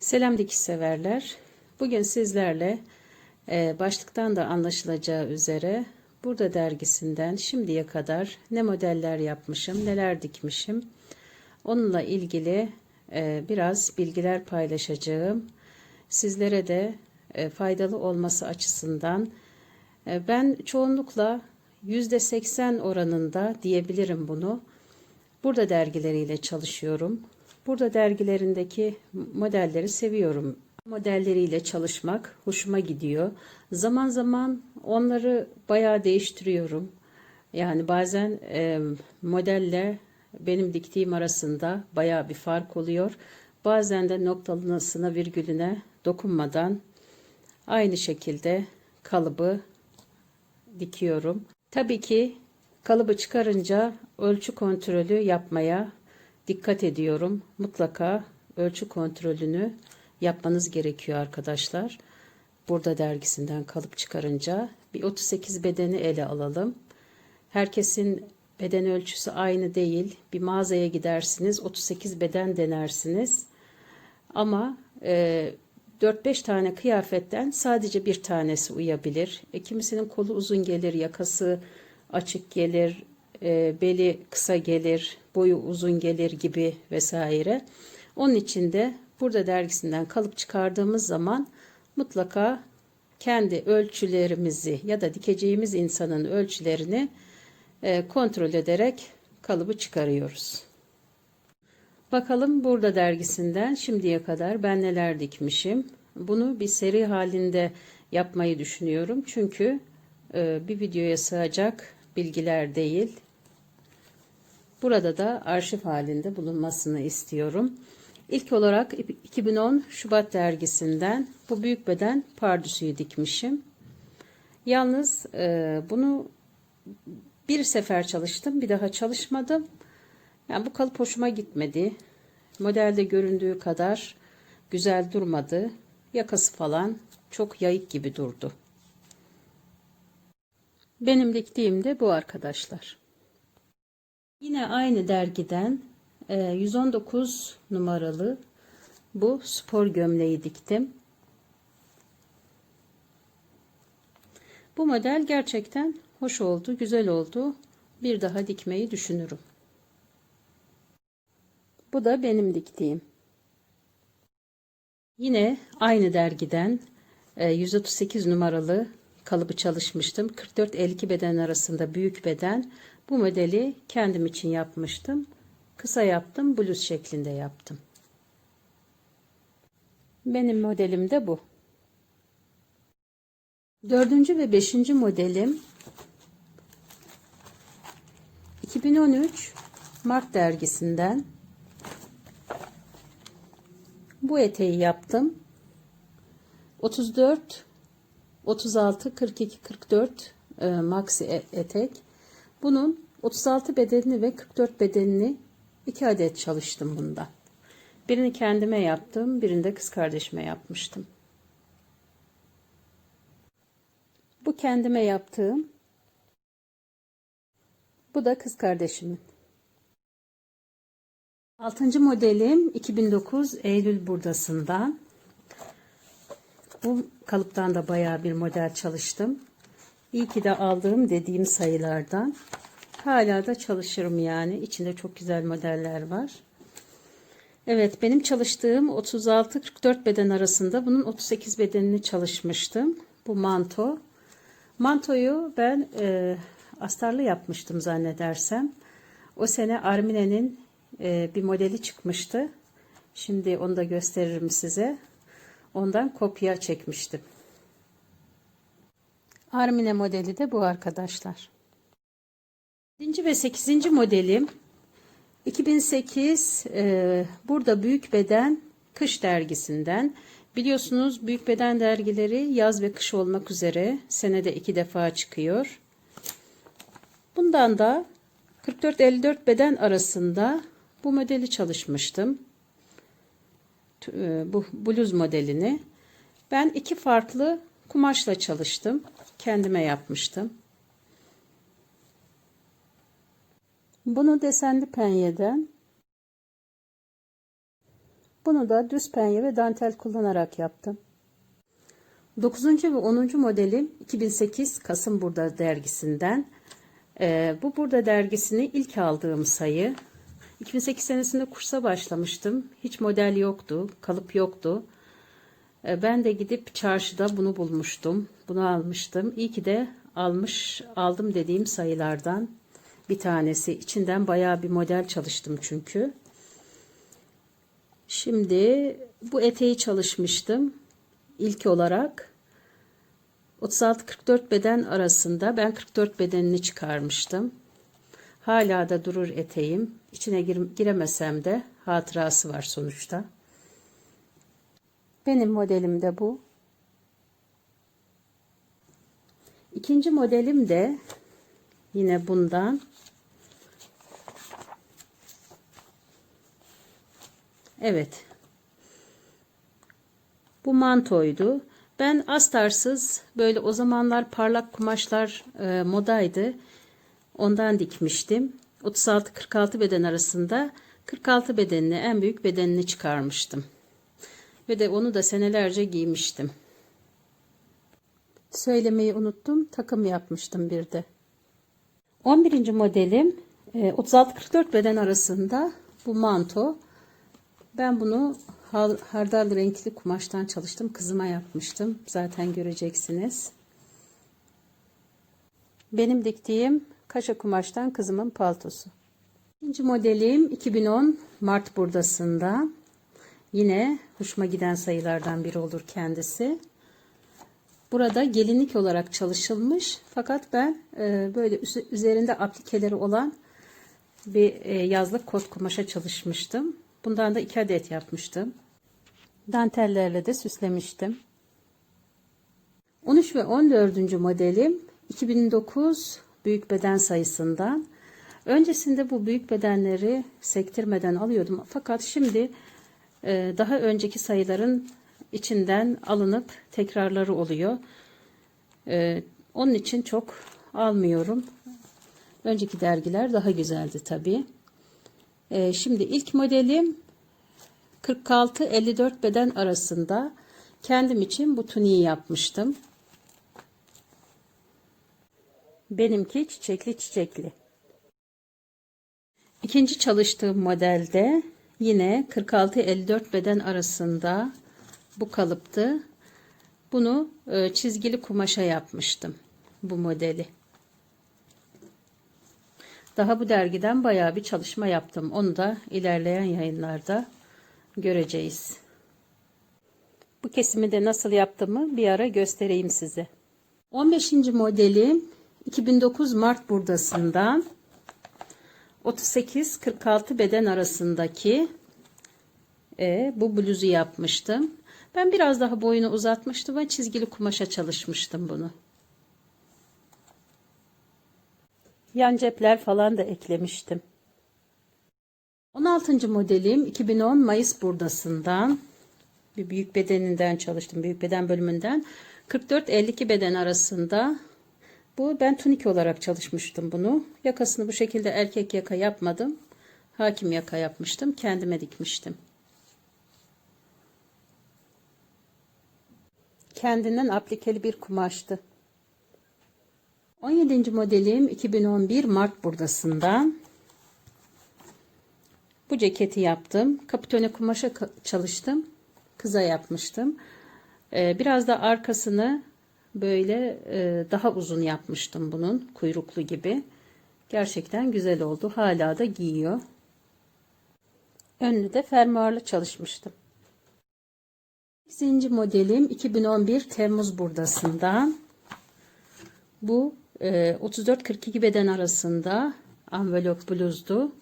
Selam dikiş severler. Bugün sizlerle e, başlıktan da anlaşılacağı üzere burada dergisinden şimdiye kadar ne modeller yapmışım, neler dikmişim. Onunla ilgili e, biraz bilgiler paylaşacağım. Sizlere de e, faydalı olması açısından e, ben çoğunlukla %80 oranında diyebilirim bunu. Burada dergileriyle çalışıyorum. Burada dergilerindeki modelleri seviyorum. Modelleriyle çalışmak hoşuma gidiyor. Zaman zaman onları bayağı değiştiriyorum. Yani bazen e, modelle benim diktiğim arasında bayağı bir fark oluyor. Bazen de noktalısına virgülüne dokunmadan aynı şekilde kalıbı dikiyorum. Tabii ki kalıbı çıkarınca ölçü kontrolü yapmaya dikkat ediyorum. Mutlaka ölçü kontrolünü yapmanız gerekiyor arkadaşlar. Burada dergisinden kalıp çıkarınca bir 38 bedeni ele alalım. Herkesin beden ölçüsü aynı değil. Bir mağazaya gidersiniz 38 beden denersiniz. Ama e, 4-5 tane kıyafetten sadece bir tanesi uyabilir. E, kimisinin kolu uzun gelir, yakası açık gelir, e, beli kısa gelir, boyu uzun gelir gibi vesaire. Onun için de burada dergisinden kalıp çıkardığımız zaman mutlaka kendi ölçülerimizi ya da dikeceğimiz insanın ölçülerini e, kontrol ederek kalıbı çıkarıyoruz. Bakalım burada dergisinden şimdiye kadar ben neler dikmişim. Bunu bir seri halinde yapmayı düşünüyorum. Çünkü e, bir videoya sığacak bilgiler değil. Burada da arşiv halinde bulunmasını istiyorum. İlk olarak 2010 Şubat dergisinden bu büyük beden pardüsüyü dikmişim. Yalnız e, bunu bir sefer çalıştım, bir daha çalışmadım. Yani bu kalıp hoşuma gitmedi. Modelde göründüğü kadar güzel durmadı. Yakası falan çok yayık gibi durdu. Benim diktiğim de bu arkadaşlar. Yine aynı dergiden 119 e, numaralı bu spor gömleği diktim. Bu model gerçekten hoş oldu, güzel oldu. Bir daha dikmeyi düşünürüm. Bu da benim diktiğim. Yine aynı dergiden 138 e, numaralı kalıbı çalışmıştım. 44-52 beden arasında büyük beden. Bu modeli kendim için yapmıştım. Kısa yaptım, bluz şeklinde yaptım. Benim modelim de bu. Dördüncü ve beşinci modelim 2013 Mart dergisinden bu eteği yaptım. 34 36 42 44 e, maxi e, etek. Bunun 36 bedenini ve 44 bedenini 2 adet çalıştım bunda. Birini kendime yaptım, birini de kız kardeşime yapmıştım. Bu kendime yaptığım. Bu da kız kardeşimin. Altıncı modelim 2009 Eylül burdasından. Bu kalıptan da bayağı bir model çalıştım. İyi ki de aldığım dediğim sayılardan. Hala da çalışırım yani. İçinde çok güzel modeller var. Evet benim çalıştığım 36-44 beden arasında bunun 38 bedenini çalışmıştım. Bu manto. Mantoyu ben e, astarlı yapmıştım zannedersem. O sene Armine'nin e, bir modeli çıkmıştı. Şimdi onu da gösteririm size. Ondan kopya çekmiştim. Armine modeli de bu arkadaşlar. 7. ve 8. modelim 2008 e, burada büyük beden kış dergisinden biliyorsunuz büyük beden dergileri yaz ve kış olmak üzere senede iki defa çıkıyor. Bundan da 44-54 beden arasında bu modeli çalışmıştım. E, bu bluz modelini. Ben iki farklı kumaşla çalıştım. Kendime yapmıştım. Bunu desenli penyeden Bunu da düz penye ve dantel kullanarak yaptım. 9. ve 10. modelim 2008 Kasım Burada dergisinden. Ee, bu Burada dergisini ilk aldığım sayı. 2008 senesinde kursa başlamıştım. Hiç model yoktu, kalıp yoktu. Ee, ben de gidip çarşıda bunu bulmuştum. Bunu almıştım. İyi ki de almış, aldım dediğim sayılardan bir tanesi. İçinden bayağı bir model çalıştım çünkü. Şimdi bu eteği çalışmıştım. İlk olarak 36-44 beden arasında ben 44 bedenini çıkarmıştım. Hala da durur eteğim. İçine gir giremesem de hatırası var sonuçta. Benim modelim de bu. İkinci modelim de yine bundan. Evet. Bu mantoydu. Ben astarsız böyle o zamanlar parlak kumaşlar e, modaydı. Ondan dikmiştim. 36-46 beden arasında 46 bedenini en büyük bedenini çıkarmıştım. Ve de onu da senelerce giymiştim. Söylemeyi unuttum. Takım yapmıştım bir de. 11. modelim e, 36-44 beden arasında bu manto. Ben bunu hardal renkli kumaştan çalıştım. Kızıma yapmıştım. Zaten göreceksiniz. Benim diktiğim kaşa kumaştan kızımın paltosu. İkinci modelim 2010 Mart burdasında. Yine hoşuma giden sayılardan biri olur kendisi. Burada gelinlik olarak çalışılmış. Fakat ben e, böyle üzerinde aplikeleri olan bir e, yazlık kot kumaşa çalışmıştım. Bundan da iki adet yapmıştım. Dantellerle de süslemiştim. 13 ve 14. modelim 2009 büyük beden sayısından. Öncesinde bu büyük bedenleri sektirmeden alıyordum. Fakat şimdi e, daha önceki sayıların içinden alınıp tekrarları oluyor. E, onun için çok almıyorum. Önceki dergiler daha güzeldi tabii. Ee, şimdi ilk modelim 46-54 beden arasında kendim için bu tuniği yapmıştım. Benimki çiçekli çiçekli. İkinci çalıştığım modelde yine 46-54 beden arasında bu kalıptı. Bunu e, çizgili kumaşa yapmıştım bu modeli. Daha bu dergiden bayağı bir çalışma yaptım. Onu da ilerleyen yayınlarda göreceğiz. Bu kesimi de nasıl yaptığımı bir ara göstereyim size. 15. modelim 2009 Mart burdasından 38-46 beden arasındaki e, bu bluzu yapmıştım. Ben biraz daha boyunu uzatmıştım ve çizgili kumaşa çalışmıştım bunu. Yan cepler falan da eklemiştim. 16. modelim 2010 Mayıs burdasından bir büyük bedeninden çalıştım. Büyük beden bölümünden 44-52 beden arasında bu ben tunik olarak çalışmıştım bunu. Yakasını bu şekilde erkek yaka yapmadım. Hakim yaka yapmıştım. Kendime dikmiştim. Kendinden aplikeli bir kumaştı. 17. modelim 2011 Mart burdasından. Bu ceketi yaptım. Kapitone kumaşa çalıştım. Kıza yapmıştım. Ee, biraz da arkasını böyle e, daha uzun yapmıştım bunun. Kuyruklu gibi. Gerçekten güzel oldu. Hala da giyiyor. Önlü de fermuarlı çalışmıştım. 8. modelim 2011 Temmuz burdasından. Bu 34-42 e, beden arasında envelop bluzdu.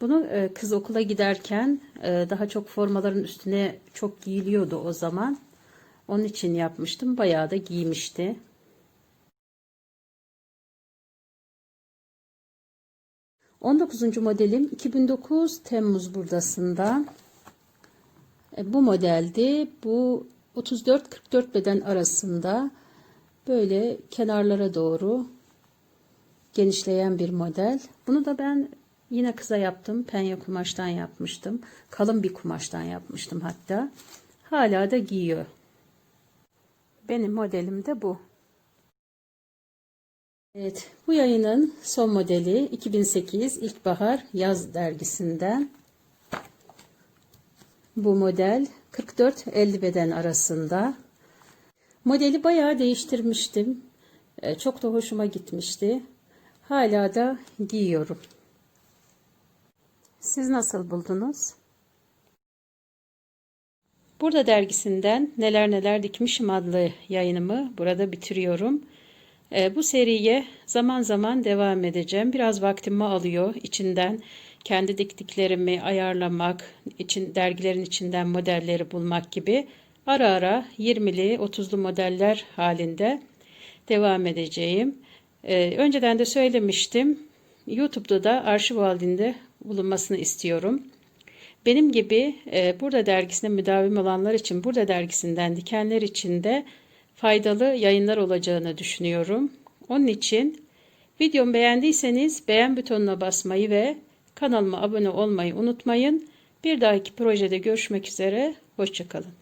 Bunu e, kız okula giderken e, daha çok formaların üstüne çok giyiliyordu o zaman. Onun için yapmıştım. Bayağı da giymişti. On dokuzuncu modelim 2009 Temmuz burdasında. Bu modeldi. Bu 34-44 beden arasında böyle kenarlara doğru genişleyen bir model. Bunu da ben Yine kısa yaptım. Penye kumaştan yapmıştım. Kalın bir kumaştan yapmıştım hatta. Hala da giyiyor. Benim modelim de bu. Evet, bu yayının son modeli 2008 İlkbahar Yaz dergisinden. Bu model 44-50 beden arasında. Modeli bayağı değiştirmiştim. Ee, Çok da hoşuma gitmişti. Hala da giyiyorum. Siz nasıl buldunuz? Burada dergisinden Neler Neler Dikmişim adlı yayınımı burada bitiriyorum. Ee, bu seriye zaman zaman devam edeceğim. Biraz vaktimi alıyor. İçinden kendi diktiklerimi ayarlamak, için dergilerin içinden modelleri bulmak gibi ara ara 20'li 30'lu modeller halinde devam edeceğim. Ee, önceden de söylemiştim. YouTube'da da arşiv halinde bulunmasını istiyorum. Benim gibi e, burada dergisine müdavim olanlar için burada dergisinden dikenler için de faydalı yayınlar olacağını düşünüyorum. Onun için videomu beğendiyseniz beğen butonuna basmayı ve kanalıma abone olmayı unutmayın. Bir dahaki projede görüşmek üzere. Hoşçakalın.